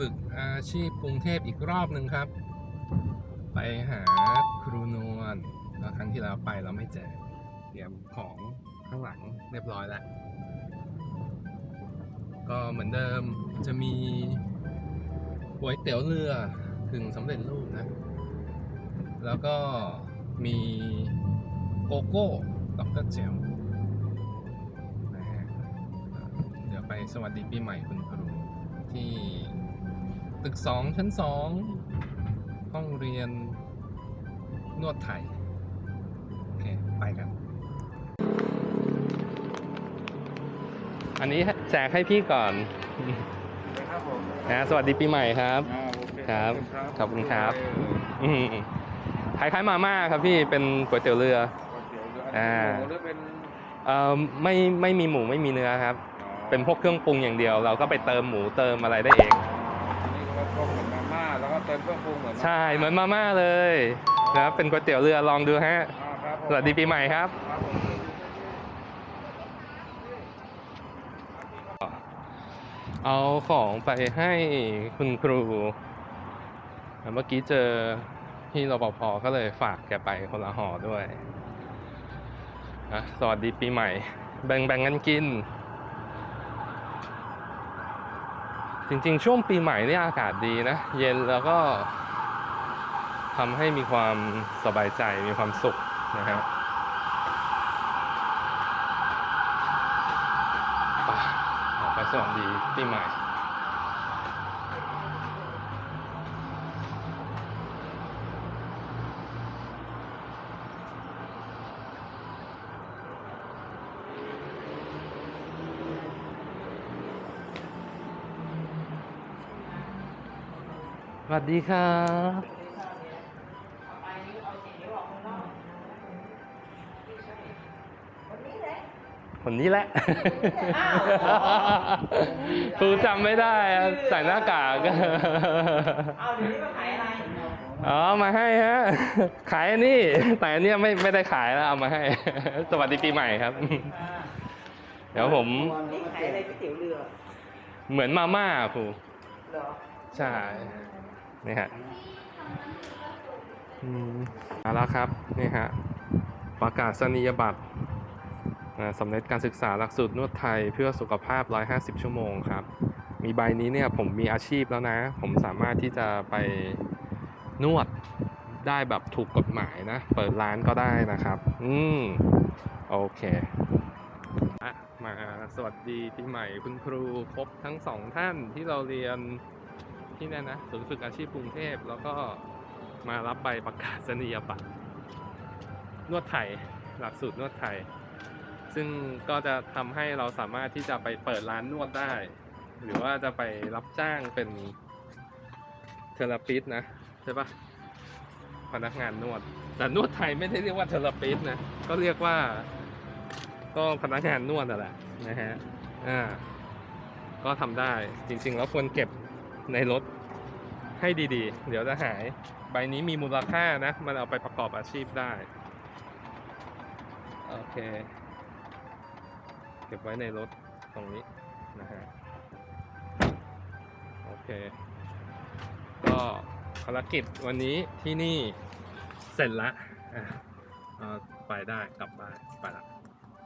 ฝึกอาชีพกรุงเทพอีกรอบหนึ่งครับ ไปหาครูนวลแล้วครั้งที่แล้วไปเราไม่เจอเตรียมของข้างหลังเรียบร้อยแล้วก็เหมือนเดิมจะมีก๋วยเตี๋ยวเรือถึงสำเร็จรูปนะ แล้วก็มีโกโก้ดรเจลนะฮะเดี๋ยวไปสวัสดีปีใหม่คุณครูที่ ตึกสองชั้นสองห้องเรียนนวดไทย โอเค ไปกัน อันนี้แจกให้พี่ก่อนครับผมนะสวัสดีปีใหม่ครับอ่าโอเครับ ขอบคุณครับเอออืมคล้ายๆมาม่าครับพี่เป็นก๋วยเตี๋ยวเรือก๋วยเตี๋ยวเรืออ่าอันนี้หมูหรือเป็นเอ่อไม่ไม่มีหมูไม่มีเนื้อครับอ๋อเป็นพวกเครื่องปรุงอย่างเดียว เราก็ไปเติมหมูเติมอะไรได้เองอันนี้ ก็ต้มเหมือนมาม่าแล้วก็เติมเครื่องปรุงเหมือนใช่ เหมือนมาม่าเลยนะครับเป็นก๋วยเตี๋ยวเรือลองดูฮะอ่าครับผมสวัสดีปีใหม่ครับ ครับผมเอาของไปให้คุณครูเมื่อกี้เจอพี่รปภก็เลยฝากแกไปคนละห่อด้วยนะสวัสดีปีใหม่ แบ่งแบ่งกันกิน จริงๆ ช่วงปีใหม่นี่อากาศดีนะ เย็นแล้วก็ทำให้มีความสบายใจมีความสุขนะครับไปออกไปสวัสดีปีใหม่ วัสดีครับคนนี้แหละอ้าวครูจำไม่ได้อะใส่หน้ากากเอาเดี๋ยวนี้มาขายอะไร อ๋อ มาให้ฮะ ขายอันนี้แต่อันเนี้ยไม่ไม่ได้ขายแล้วเอามาให้ สวัสดีปีใหม่ครับ เดี๋ยวผมนี่ขายอะไรก๋วยเตี๋ยวเรือ เหมือนมาม่าครูเหรอใช่ นี่ฮะอืมมาแล้วครับนี่ฮะประกาศนียบัตรสำเร็จการศึกษาหลักสูตรนวดไทยเพื่อสุขภาพ 150 ชั่วโมงครับ มีใบนี้เนี่ยผมมีอาชีพแล้วนะ ผมสามารถที่จะไปนวดได้แบบถูกกฎหมายนะ เปิดร้านก็ได้นะครับ อืม โอเคอะมาสวัสดีปีใหม่คุณครูครบทั้งสองท่านที่เราเรียน ที่นั่นนะศูนย์ฝึกอาชีพกรุงเทพแล้วก็มารับใบประกาศนียบัตรนวดไทยหลักสูตรนวดไทย ซึ่งก็จะทำให้เราสามารถที่จะไปเปิดร้านนวดได้ หรือว่าจะไปรับจ้างเป็นเทอราปิสนะใช่ปะพนักงานนวด แต่นวดไทยไม่ได้เรียกว่าเทอราปิสนะก็เรียกว่า ก็พนักงานนวดนั่นแหละนะฮะอ่าก็ทำได้จริงๆแล้วควรเก็บ ในรถให้ดีๆ เดี๋ยวจะหาย ใบนี้มีมูลค่านะ มันเอาไปประกอบอาชีพได้ โอเค เก็บไว้ในรถตรงนี้นะฮะ โอเค ก็ภารกิจวันนี้ที่นี่เสร็จละ อ่าไปได้กลับบ้านไปละ